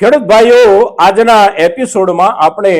ખેડૂત ભાઈઓ આજના એપિસોડમાં આપણે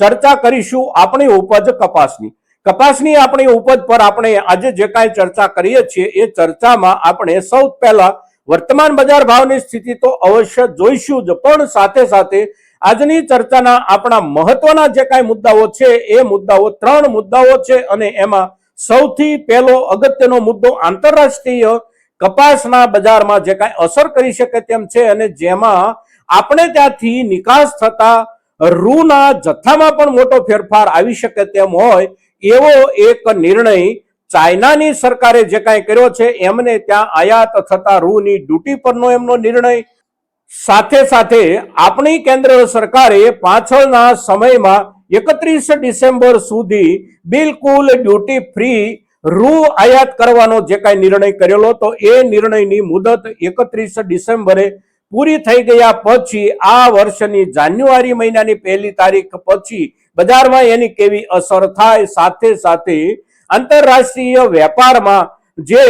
ચર્ચા કરીશું આપણી ઉપજ કપાસની. કપાસની આપણી ઉપજ પર આપણે આજે જે કાંઈ ચર્ચા કરીએ છીએ, એ ચર્ચામાં આપણે સૌ પહેલા વર્તમાન બજાર ભાવની સ્થિતિ તો અવશ્ય જોઈશું જ, પણ સાથે સાથે આજની ચર્ચાના આપણા મહત્વના જે કાંઈ મુદ્દાઓ છે, એ મુદ્દાઓ ત્રણ મુદ્દાઓ છે અને એમાં સૌથી પહેલો અગત્યનો મુદ્દો આંતરરાષ્ટ્રીય કપાસના બજારમાં જે કાંઈ અસર કરી શકે તેમ છે અને જેમાં આપણે ત્યાંથી નિકાસ થતા રૂના જથ્થામાં પણ મોટો ફેરફાર આવી શકે તેમ હોય, એવો એક નિર્ણય ચાઇનાની સરકારે જે કાંઈ કર્યો છે, એમને ત્યાં આયાત થતા રૂની ડ્યુટી પરનો એમનો નિર્ણય. સાથે સાથે આપણી કેન્દ્ર સરકારે પાછળના સમયમાં એકત્રીસ ડિસેમ્બર સુધી બિલકુલ ડ્યુટી ફ્રી રૂ આયાત કરવાનો જે કાંઈ નિર્ણય કરેલો તો એ નિર્ણયની મુદત એકત્રીસ ડિસેમ્બરે પૂરી થઈ ગયા પછી આ વર્ષની જાન્યુઆરી મહિનાની પહેલી તારીખ પછી બજારમાં એની કેવી અસર થાય સાથે સાથે આંતરરાષ્ટ્રીય વેપારમાં જે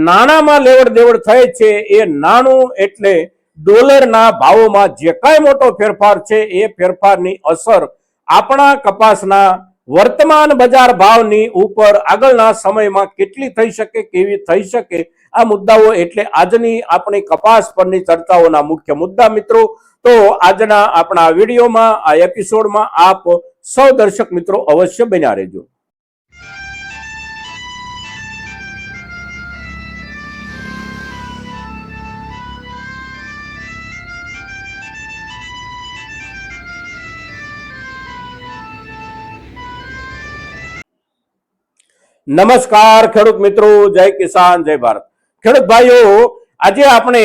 નાણાંમાં લેવડ દેવડ થાય છે એ નાણું એટલે ડોલરના ભાવોમાં જે કાંઈ મોટો ફેરફાર છે એ ફેરફારની અસર આપણા કપાસના વર્તમાન બજાર ભાવની ઉપર આગળના સમયમાં કેટલી થઈ શકે, કેવી થઈ શકે, આ મુદ્દાઓ એટલે આજની આપણી કપાસ પરની ચર્ચાઓના મુખ્ય મુદ્દા મિત્રો. તો આજના આપણા વિડીયોમાં, આ એપિસોડમાં આપ સૌ દર્શક મિત્રો અવશ્ય બન્યા રહેજો. નમસ્કાર ખેડૂત મિત્રો, જય કિસાન, જય ભારત. ખેડૂત ભાઈઓ, આજે આપણે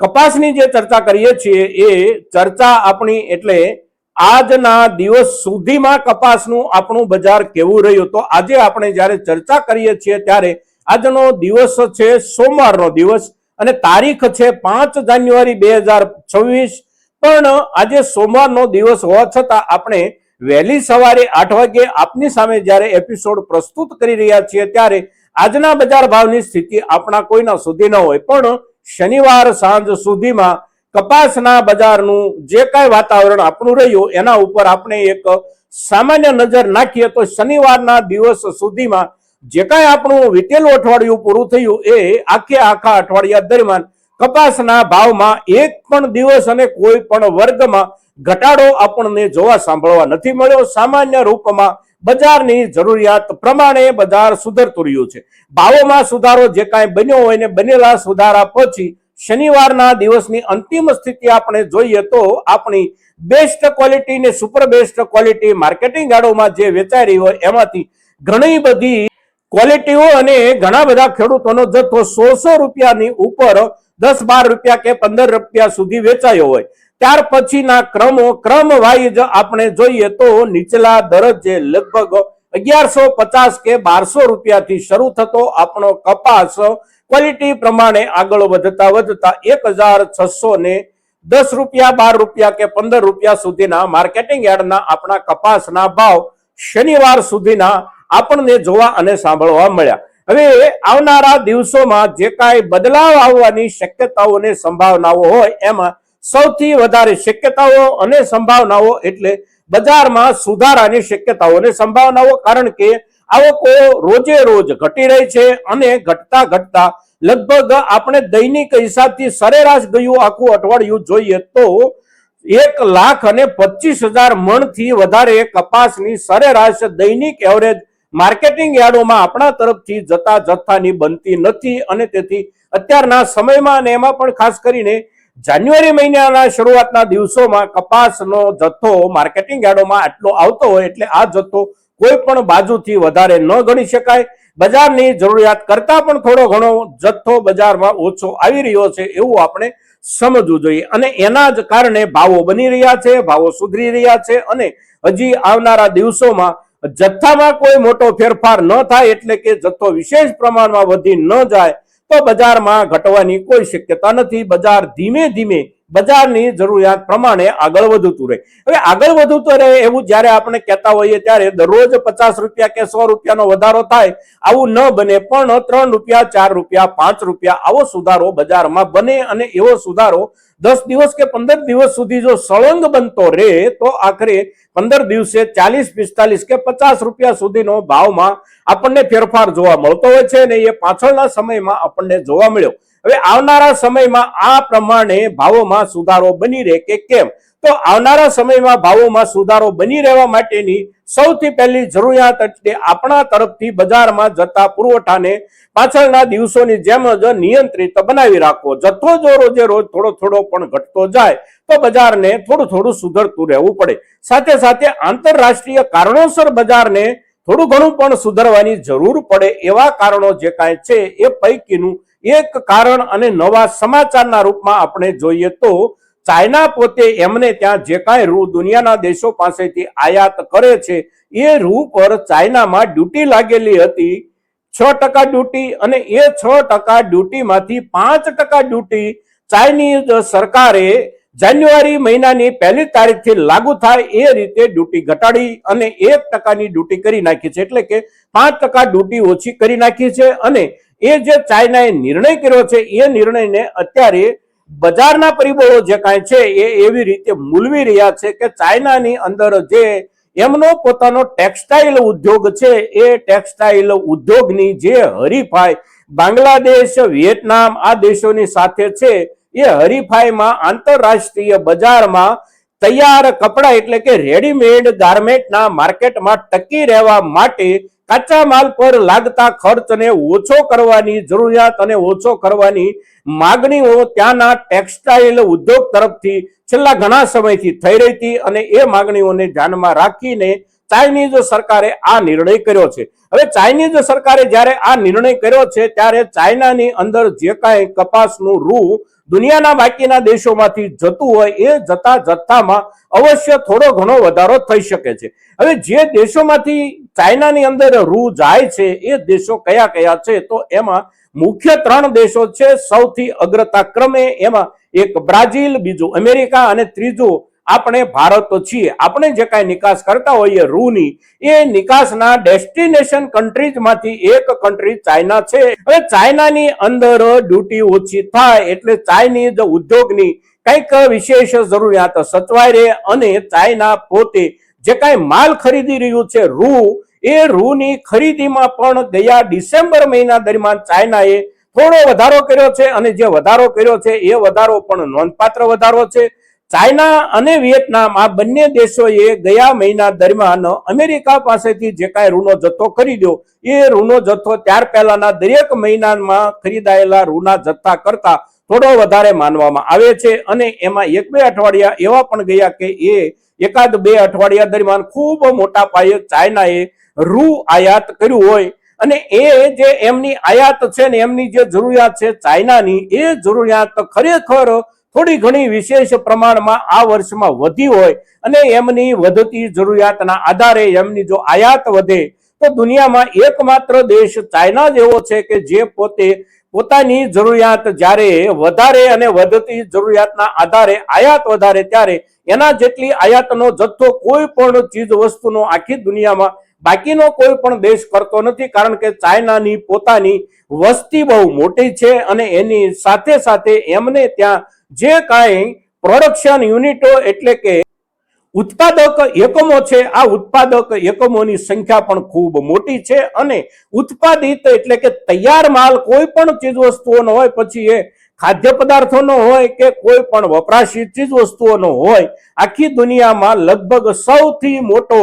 કપાસની જે ચર્ચા કરીએ છીએ એ ચર્ચા આપણી એટલે આજના દિવસ સુધીમાં કપાસનું આપણું બજાર કેવું રહ્યું? તો આજે આપણે જ્યારે ચર્ચા કરીએ છીએ ત્યારે આજનો દિવસ છે સોમવારનો દિવસ અને તારીખ છે પાંચ જાન્યુઆરી બે પણ આજે સોમવારનો દિવસ હોવા છતાં આપણે વહેલી સવારે આઠ વાગે આપની સામે જ્યારે એપિસોડ પ્રસ્તુત કરી રહ્યા છીએ ત્યારે આજના બજાર ભાવની સ્થિતિ આપણા કોઈના સુધી ન હોય. પણ શનિવાર સાંજ સુધીમાં કપાસના બજારનું જે કાંઈ વાતાવરણ આપણું રહ્યું એના ઉપર આપણે એક સામાન્ય નજર નાખીએ તો શનિવારના દિવસ સુધીમાં જે કાંઈ આપણું વીતેલું અઠવાડિયું પૂરું થયું એ આખે આખા અઠવાડિયા દરમિયાન કપાસના ભાવમાં એક પણ દિવસ અને કોઈ પણ વર્ગમાં ઘટાડો આપણને જોવા સાંભળવા નથી મળ્યો. સામાન્ય રૂપમાં બજારની જરૂરિયાત પ્રમાણે બજાર સુધરતું રહ્યું છે. ભાવોમાં સુધારો જે કાંઈ બન્યો હોય ને બનેલા સુધારા પછી શનિવારના દિવસની અંતિમ સ્થિતિ આપણે જોઈએ તો આપણી બેસ્ટ ક્વોલિટી ને સુપર બેસ્ટ ક્વોલિટી માર્કેટિંગ ગાડોમાં જે વેચાઈ રહી હોય એમાંથી ઘણી બધી ક્વોલિટીઓ અને ઘણા બધા ખેડૂતોનો જથ્થો સોળસો રૂપિયાની ઉપર દસ બાર રૂપિયા કે પંદર રૂપિયા સુધી વેચાયો હોય. ત્યાર પછીના ક્રમો, ક્રમ વાઇઝ આપણે જોઈએ તો નીચલા દરજ્જે લગભગ અગિયારસો પચાસ કે બારસો રૂપિયાથી શરૂ થતો આપણો કપાસ ક્વોલિટી પ્રમાણે આગળ વધતા વધતા એક હજાર છસો ને દસ રૂપિયા, બાર રૂપિયા કે પંદર રૂપિયા સુધીના માર્કેટિંગ યાર્ડના આપણા કપાસના ભાવ શનિવાર સુધીના આપણને જોવા અને સાંભળવા મળ્યા. હવે આવનારા દિવસોમાં જે કાંઈ બદલાવ આવવાની શક્યતાઓ અને સંભાવનાઓ હોય, એમાં સૌથી વધારે શક્યતાઓ અને સંભાવનાઓ એટલે બજારમાં સુધારાની શક્યતાઓ અને સંભાવનાઓ, કારણ કે આવકો રોજે રોજ ઘટી રહી છે અને ઘટતા ઘટતા લગભગ આપણે દૈનિક હિસાબથી સરેરાશ ગયું આખું અઠવાડિયું જોઈએ તો એક લાખ અને પચીસ હજાર મણથી વધારે કપાસની સરેરાશ દૈનિક એવરેજ માર્કેટિંગ યાર્ડોમાં આપણા તરફથી જતા જથ્થાની બનતી નથી અને તેથી અત્યારના સમયમાં અને એમાં પણ ખાસ કરીને જાન્યુઆરી મહિનાના શરૂઆતના દિવસોમાં કપાસનો જથ્થો માર્કેટિંગ યાર્ડોમાં આટલો આવતો હોય એટલે આ જથ્થો કોઈ પણ બાજુથી વધારે ન ગણી શકાય. બજારની જરૂરિયાત કરતા પણ થોડો ઘણો જથ્થો બજારમાં ઓછો આવી રહ્યો છે એવું આપણે સમજવું જોઈએ. અને એના જ કારણે ભાવો બની રહ્યા છે, ભાવો સુધરી રહ્યા છે અને હજી આવનારા દિવસોમાં જથ્થામાં કોઈ મોટો ફેરફાર ન થાય એટલે કે જથ્થો વિશેષ પ્રમાણમાં વધી ન જાય, તો બજારમાં ઘટવાની કોઈ શક્યતા નથી. બજાર ધીમે ધીમે બજારની જરૂરિયાત પ્રમાણે આગળ વધતું રહે. હવે આગળ વધતું રહે એવું જ્યારે આપણે કહેતા હોઈએ ત્યારે દરરોજ પચાસ રૂપિયા કે સો રૂપિયાનો વધારો થાય, આવું ન બને, પણ ત્રણ રૂપિયા, ચાર રૂપિયા, પાંચ રૂપિયા આવો સુધારો બજારમાં બને અને એવો સુધારો દસ દિવસ કે પંદર દિવસ સુધી જો સળંગ બનતો રહે, તો આખરે પંદર દિવસે ચાલીસ, પિસ્તાલીસ કે પચાસ રૂપિયા સુધીનો ભાવમાં આપણને ફેરફાર જોવા મળતો હોય છે અને એ પાછળના સમયમાં આપણને જોવા મળ્યો. હવે આવનારા સમયમાં આ પ્રમાણે ભાવોમાં સુધારો બની રહે કે કેમ? તો આવનારા સમયમાં ભાવોમાં સુધારો બની રહેવા માટેની સૌથી પહેલી જરૂરિયાત એટલે આપણા તરફથી બજારમાં જતા પુરવઠાને પાછળના દિવસોની જેમ જ નિયંત્રિત બનાવી રાખવો. જથ્થો જો રોજે રોજ થોડો થોડો પણ ઘટતો જાય, તો બજારને થોડું થોડું સુધરતું રહેવું પડે. સાથે સાથે આંતરરાષ્ટ્રીય કારણોસર બજારને થોડું ઘણું પણ સુધરવાની જરૂર પડે એવા કારણો જે કાંઈ છે એ પૈકીનું એક કારણ અને નવા સમાચારના રૂપમાં આપણે જોઈએ તો ચાઇના પોતે એમને ત્યાં જે કાંઈ રૂ દુનિયાના દેશો પાસેથી આયાત કરે છે, એ રૂ પર ચાઇનામાં ડ્યુટી લાગેલી હતી. છ ટકા ડ્યુટી અને એ છ ટકા ડ્યુટીમાંથી પાંચ ટકા ડ્યુટી ચાઇનીઝ સરકારે જાન્યુઆરી મહિનાની પહેલી તારીખથી લાગુ થાય એ રીતે ડ્યુટી ઘટાડી અને એક ટકાની ડ્યુટી કરી નાખી છે. એટલે કે પાંચ ટકા ડ્યુટી ઓછી કરી નાખી છે અને એ જે ચાઇનાએ નિર્ણય કર્યો છે, એ નિર્ણયને અત્યારે બજારના પરિબળો જે કાંઈ છે, એ એવી રીતે મૂલવી રહ્યા છે કે ચાઇનાની અંદર જે એમનો પોતાનો ટેક્સટાઇલ ઉદ્યોગ છે, એ ટેક્સટાઇલ ઉદ્યોગની જે હરીફાઈ બાંગ્લાદેશ વિયેટનામ આ દેશોની સાથે છે, એ હરીફાઈમાં આંતરરાષ્ટ્રીય બજારમાં તૈયાર કપડા એટલે કે રેડીમેડ ગાર્મેન્ટના માર્કેટમાં ટકી રહેવા માટે કાચા માલ પર લાગતા ખર્ચને ઓછો કરવાની જરૂરિયાત અને ઓછો કરવાની માગણીઓ ત્યાંના ટેક્સટાઇલ ઉદ્યોગ તરફથી છેલ્લા ઘણા સમયથી થઈ રહી હતી અને એ માગણીઓને ધ્યાનમાં રાખીને ચાઇનીઝ સરકારે આ નિર્ણય કર્યો છે. હવે ચાઇનીઝ સરકારે જ્યારે આ નિર્ણય કર્યો છે, ત્યારે ચાઇનાની અંદર જે કાંઈ કપાસનું રૂ દુનિયાના બાકીના દેશોમાંથી જતું હોય એ જતા જથ્થામાં અવશ્ય થોડો ઘણો વધારો થઈ શકે છે. હવે જે દેશોમાંથી ચાઇનાની અંદર રૂ જાય છે, એ દેશો કયા કયા છે, તો એમાં મુખ્ય ત્રણ દેશો છે, સૌથી અગ્રતા ક્રમે એમાં એક બ્રાઝિલ, બીજું અમેરિકા અને ત્રીજું આપણે ભારત છીએ. આપણે જે કાંઈ નિકાસ કરતા હોઈએ, રૂની, એ નિકાસના ડેસ્ટિનેશન કન્ટ્રીઝમાંથી એક કન્ટ્રી ચાઇના છે. હવે ચાઇનાની અંદર ડ્યુટી ઓછી થાય એટલે ચાઇનીઝ ઉદ્યોગની કંઈક વિશેષ જરૂરિયાત સચવાય રહે અને ચાઇના પોતે જે કાંઈ માલ ખરીદી રહ્યું છે, રૂ, એ રૂની ખરીદીમાં પણ ગયા ડિસેમ્બર મહિના દરમિયાન ચાઇનાએ થોડો વધારો કર્યો છે અને જે વધારો કર્યો છે, એ વધારો પણ નોંધપાત્ર વધારો છે. ચાઇના અને વિયેતનામ આ બંને દેશોએ ગયા મહિના દરમિયાન અમેરિકા પાસેથી જે કાંઈ રૂનો જથ્થો ખરીદ્યો, એ રૂનો જથ્થો ત્યાર પહેલાના દરેક મહિનામાં ખરીદાયેલા રૂના જથ્થા કરતા થોડો વધારે માનવામાં આવે છે અને એમાં એક બે અઠવાડિયા એવા પણ ગયા કે એ એકાદ બે અઠવાડિયા દરમિયાન ખૂબ મોટા પાયે ચાઇનાએ રૂ આયાત કર્યું હોય અને એ જે એમની આયાત છે ને એમની જે જરૂરિયાત છે ચાઇનાની, એ જરૂરિયાત ખરેખર થોડી ઘણી વિશેષ પ્રમાણમાં આ વર્ષમાં વધી હોય અને એમની વધતી જરૂરિયાતના આધારે એમની જો આયાત વધે, તો દુનિયામાં એકમાત્ર દેશ ચાઇના જેવો છે કે જે પોતે પોતાની જરૂરિયાત જ્યારે વધારે અને વધતી જરૂરિયાતના આધારે આયાત વધારે ત્યારે એના જેટલી આયાતનો જથ્થો કોઈ પણ ચીજ વસ્તુનો આખી દુનિયામાં બાકીનો કોઈ પણ દેશ કરતો નથી, કારણ કે ચાઇનાની પોતાની વસ્તી બહુ મોટી છે અને એની સાથે સાથે એમને ત્યાં જે કાંઈ પ્રોડક્શન યુનિટો એટલે કે ઉત્પાદક એકમો છે, આ ઉત્પાદક એકમોની સંખ્યા પણ ખૂબ મોટી છે અને ઉત્પાદિત એટલે કે તૈયાર માલ કોઈ પણ ચીજ વસ્તુઓનો હોય, પછી એ ખાદ્ય પદાર્થોનો હોય કે કોઈ પણ વપરાશી ચીજ વસ્તુઓનો હોય, આખી દુનિયામાં લગભગ સૌથી મોટો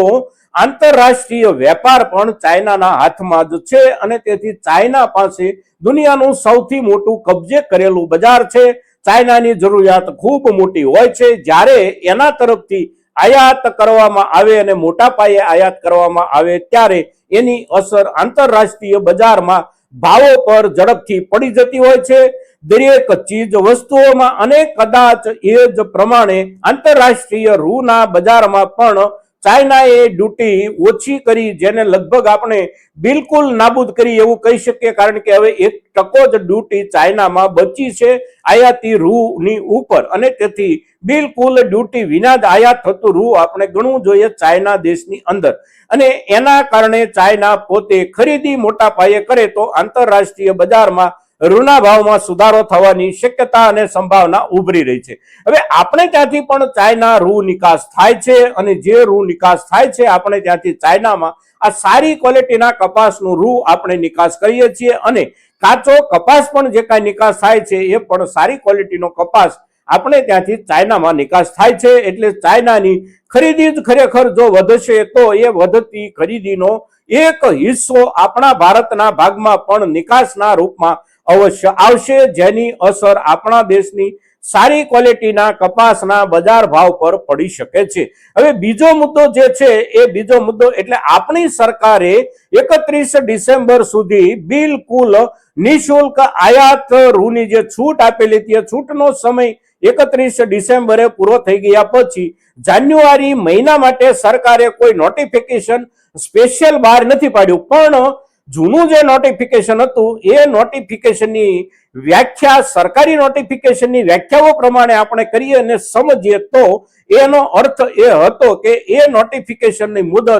આંતરરાષ્ટ્રીય વેપાર પણ ચાઇનાના હાથમાં જ છે અને તેથી ચાઇના પાસે દુનિયાનું સૌથી મોટું કબજે કરેલું બજાર છે. ચાઇનાની જરૂરિયાત ખૂબ મોટી હોય છે. જ્યારે એના તરફથી આયાત કરવામાં આવે અને મોટા પાયે આયાત કરવામાં આવે ત્યારે એની અસર આંતરરાષ્ટ્રીય બજારમાં ભાવો પર ઝડપથી પડી જતી હોય છે. દરેક ચીજ વસ્તુઓમાં અને કદાચ એ જ પ્રમાણે આંતરરાષ્ટ્રીય રૂના બજારમાં પણ ચાઇનાએ ડ્યુટી ઓછી કરી જેને લગભગ આપણે બિલકુલ નાબૂદ કરી એવું કહી શકીએ, કારણ કે હવે એક ટકો જ ડ્યુટી ચાઇનામાં બચી છે આયાતી રૂની ઉપર. અને તેથી બિલકુલ ડ્યુટી વિના જ આયાત થતું રૂ આપણે ગણવું જોઈએ ચાઇના દેશની અંદર. અને એના કારણે ચાઇના પોતે ખરીદી મોટા પાયે કરે તો આંતરરાષ્ટ્રીય બજારમાં રૂના ભાવમાં સુધારો થવાની શક્યતા અને સંભાવના ઉભરી રહી છે. હવે આપણે ત્યાંથી પણ ચાઇના રૂ નિકાસ થાય છે અને જે રૂ નિકાસ થાય છે, આપણે ત્યાંથી ચાઇનામાં આ સારી ક્વોલિટીના કપાસનું રૂ આપણે નિકાસ કરીએ છીએ અને કાચો કપાસ પણ જે કાંઈ નિકાસ થાય છે, એ પણ સારી ક્વોલિટીનો કપાસ આપણે ત્યાંથી ચાઇનામાં નિકાસ થાય છે. એટલે ચાઇનાની ખરીદી જ ખરેખર જો વધશે, તો એ વધતી ખરીદીનો એક હિસ્સો આપણા ભારતના ભાગમાં પણ નિકાસના રૂપમાં અવશ્ય આવશે, જેની અસર આપણા દેશની સારી ક્વોલિટીના કપાસના બજાર ભાવ પર પડી શકે છે. હવે બીજો મુદ્દો જે છે, એ બીજો મુદ્દો એટલે આપણી સરકારે એકત્રીસ ડિસેમ્બર સુધી બિલકુલ નિશુલ્ક આયાત રૂની જે છૂટ આપેલી હતી છૂટનો સમય એકત્રીસ ડિસેમ્બરે પૂરો થઈ ગયા પછી જાન્યુઆરી મહિના માટે સરકારે કોઈ નોટિફિકેશન સ્પેશિયલ બહાર નથી પાડ્યું. પણ જૂનું જે નોટિફિકેશન હતું, એ નોટિફિકેશનની વ્યાખ્યા, સરકારી નોટિફિકેશનની વ્યાખ્યાઓ પ્રમાણે આપણે કરીએ અને સમજીએ તો એનો અર્થ એ હતો કે એ નોટિફિકેશનની મુદત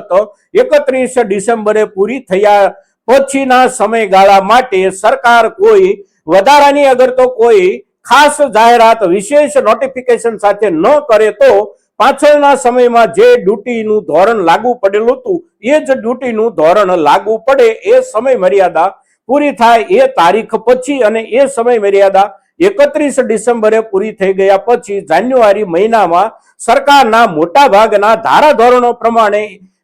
એકત્રીસ ડિસેમ્બરે પૂરી થયા પછીના સમયગાળા માટે સરકાર કોઈ, વધારાની અગર તો કોઈ ખાસ જાહેરાત, વિશેષ નોટિફિકેશન સાથે ન કરે તો પાછળના સમયમાં જે ડ્યુટીનું ધોરણ લાગુ પડેલું હતું, એ જ ડ્યુટીનું ધોરણ લાગુ પડે એ સમય મર્યાદા પૂરી થાય એ તારીખ પછી અને એ સમય મર્યાદા એકત્રીસ ડિસેમ્બરે પૂરી થઈ ગયા પછી જાન્યુઆરી મહિનામાં સરકારના મોટા ભાગના ધારાધોરણો પ્રમાણે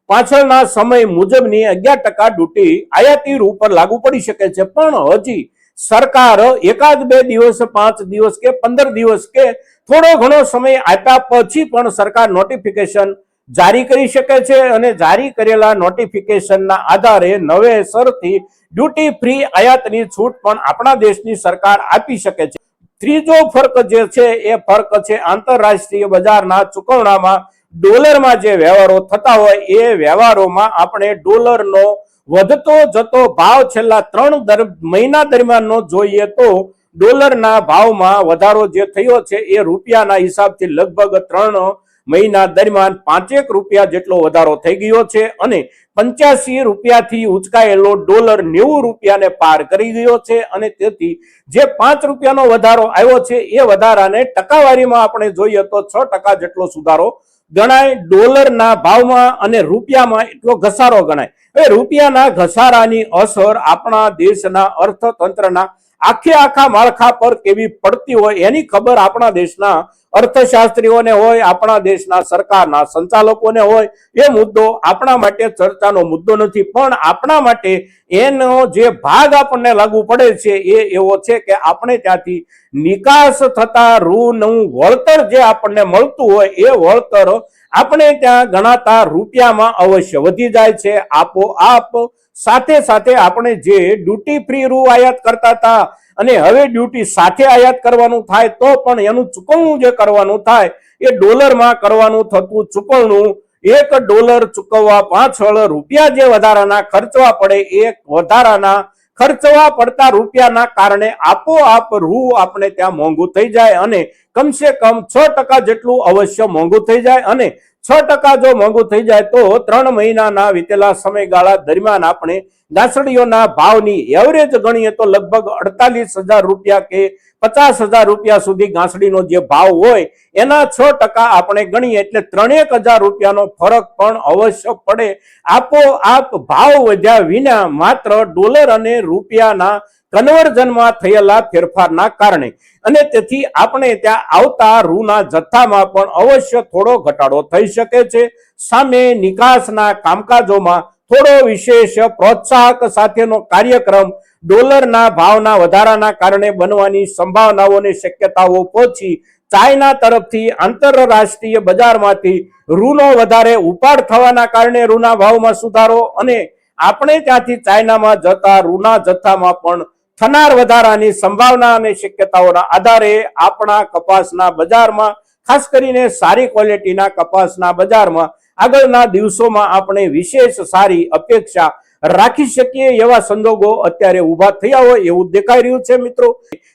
પાછળના સમય મુજબની અગિયાર ટકા ડ્યુટી આયાતી રૂપ લાગુ પડી શકે છે. પણ હજી સરકાર એકાદ બે દિવસ, પાંચ દિવસ કે પંદર દિવસ કે થોડો ઘણો સમય આપ્યા પછી પણ સરકાર નોટિફિકેશન જારી કરી શકે છે અને જારી કરેલા નોટિફિકેશનના આધારે નવેસરથી ડ્યુટી ફ્રી આયાતની છૂટ પણ આપણા દેશની સરકાર આપી શકે છે. ત્રીજો ફર્ક જે છે એ ફર્ક છે આંતરરાષ્ટ્રીય બજારના ચુકવણામાં ડોલરમાં જે વ્યવહારો થતા હોય એ વ્યવહારોમાં આપણે ડોલરનો વધતો જતો ભાવ છેલ્લા ત્રણ મહિના દરમિયાનનો જોઈએ તો ડોલરના ભાવમાં વધારો જે થયો છે એ રૂપિયાના હિસાબથી લગભગ ત્રણ મહિના દરમિયાન પાંચેક રૂપિયા જેટલો વધારો થઈ ગયો છે અને પંચ્યાસી રૂપિયાથી ઉચકાયેલો ડોલર નેવું રૂપિયાને પાર કરી ગયો છે અને તેથી જે પાંચ રૂપિયાનો વધારો આવ્યો છે એ વધારાને ટકાવારીમાં આપણે જોઈએ તો છ ટકા જેટલો સુધારો ગણાય. ડોલરના ભાવમાં અને રૂપિયામાં એટલો ઘસારો ગણાય. હવે રૂપિયાના ઘસારાની અસર આપણા દેશના અર્થતંત્રના આખે આખા માળખા પર કેવી પડતી હોય એની ખબર આપણા દેશના અર્થશાસ્ત્રીઓને હોય, આપણા દેશના સરકારના સંચાલકોને હોય, એ મુદ્દો આપણા માટે ચર્ચાનો મુદ્દો નથી. પણ આપણા માટે એનો જે ભાગ આપણને લાગુ પડે છે, એ એવો છે કે આપણે ત્યાંથી નિકાસ થતા રૂનું વળતર જે આપણને મળતું હોય, એ વળતર આપણે ત્યાં ગણાતા રૂપિયામાં અવશ્ય વધી જાય છે. આપોઆપ સાથે સાથે આપણે જે ડ્યુટી ફ્રી રૂ આયાત કરતા હતા અને હવે ડ્યુટી સાથે આયાત કરવાનું થાય તો પણ એનું ચૂકવણું જે કરવાનું થાય એ ડોલરમાં કરવાનું થતું ચૂકવણું. એક ડોલર ચૂકવવા પાછળ રૂપિયા જે વધારાના ખર્ચવા પડે એ વધારાના ખર્ચવા પડતા રૂપિયાના કારણે આપોઆપ રૂ આપણે ત્યાં મોંઘું થઈ જાય અને કમસે કમ છ ટકા જેટલું અવશ્ય મોંઘું થઈ જાય અને છ ટકા જો મોંઘું થઈ જાય તો ત્રણ મહિનાના વીતેલા સમયગાળા દરમિયાન આપણે ગાંસડીઓના ભાવની એવરેજ ગણીએ તો લગભગ અડતાલીસ હજાર રૂપિયા કે પચાસ હજાર રૂપિયા સુધી ગાંસડીનો જે ભાવ હોય, એના છ ટકા આપણે ગણીએ એટલે ત્રણેક હજાર રૂપિયાનો ફરક પણ અવશ્ય પડે. આપોઆપ ભાવ વધ્યા વિના માત્ર ડોલર અને રૂપિયાના કન્વર્ઝનમાં થયેલા ફેરફારના કારણે. અને તેથી આપણે ત્યાં આવતા રૂના જથ્થામાં પણ અવશ્ય થોડો ઘટાડો થઈ શકે છે. સામે નિકાસના કામકાજોમાં થોડો વિશેષ પ્રોત્સાહક સાથેનો કાર્યક્રમ ડોલરના ભાવના વધારાના કારણે બનવાની સંભાવનાઓની શક્યતાઓ પહોંચી. ચાઇના તરફથી આંતરરાષ્ટ્રીય બજારમાંથી રૂનો વધારે ઉપાડ થવાના કારણે રૂના ભાવમાં સુધારો અને આપણે ત્યાંથી ચાઇનામાં જતા રૂના જથ્થામાં પણ થનાર વધારાની સંભાવના અને શક્યતાઓના આધારે આપણા કપાસના બજારમાં, ખાસ કરીને સારી ક્વોલિટીના કપાસના બજારમાં આગળના દિવસોમાં આપણે વિશેષ સારી અપેક્ષા રાખી શકીએ એવા સંજોગો અત્યારે ઊભા થયા હોય એવું દેખાઈ રહ્યું છે મિત્રો.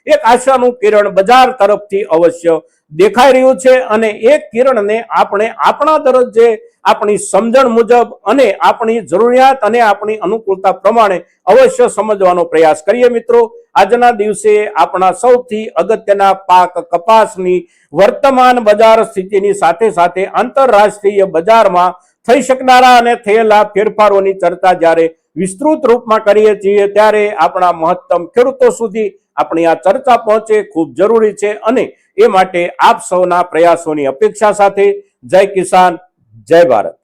એક આશાનું કિરણ બજાર તરફથી અવશ્ય દેખાઈ રહ્યું છે અને એ કિરણને આપણે આપણા દરજ્જે આપણી સમજણ મુજબ અને આપણી જરૂરિયાત અને આપણી અનુકૂળતા પ્રમાણે અવશ્ય સમજવાનો પ્રયાસ કરીએ મિત્રો. આજના દિવસે આપણા સૌથી અગત્યના પાક કપાસની વર્તમાન બજાર સ્થિતિની સાથે સાથે આંતરરાષ્ટ્રીય બજારમાં થઈ શકનારા અને થયેલા ફેરફારોની ચર્ચા જ્યારે વિસ્તૃત રૂપમાં કરીએ છીએ, ત્યારે આપણા મહત્તમ ખેડૂતો સુધી આપણી આ ચર્ચા પહોંચે, ખૂબ જરૂરી છે. અને એ માટે આપ સૌના પ્રયાસોની અપેક્ષા સાથે જય કિસાન, જય ભારત.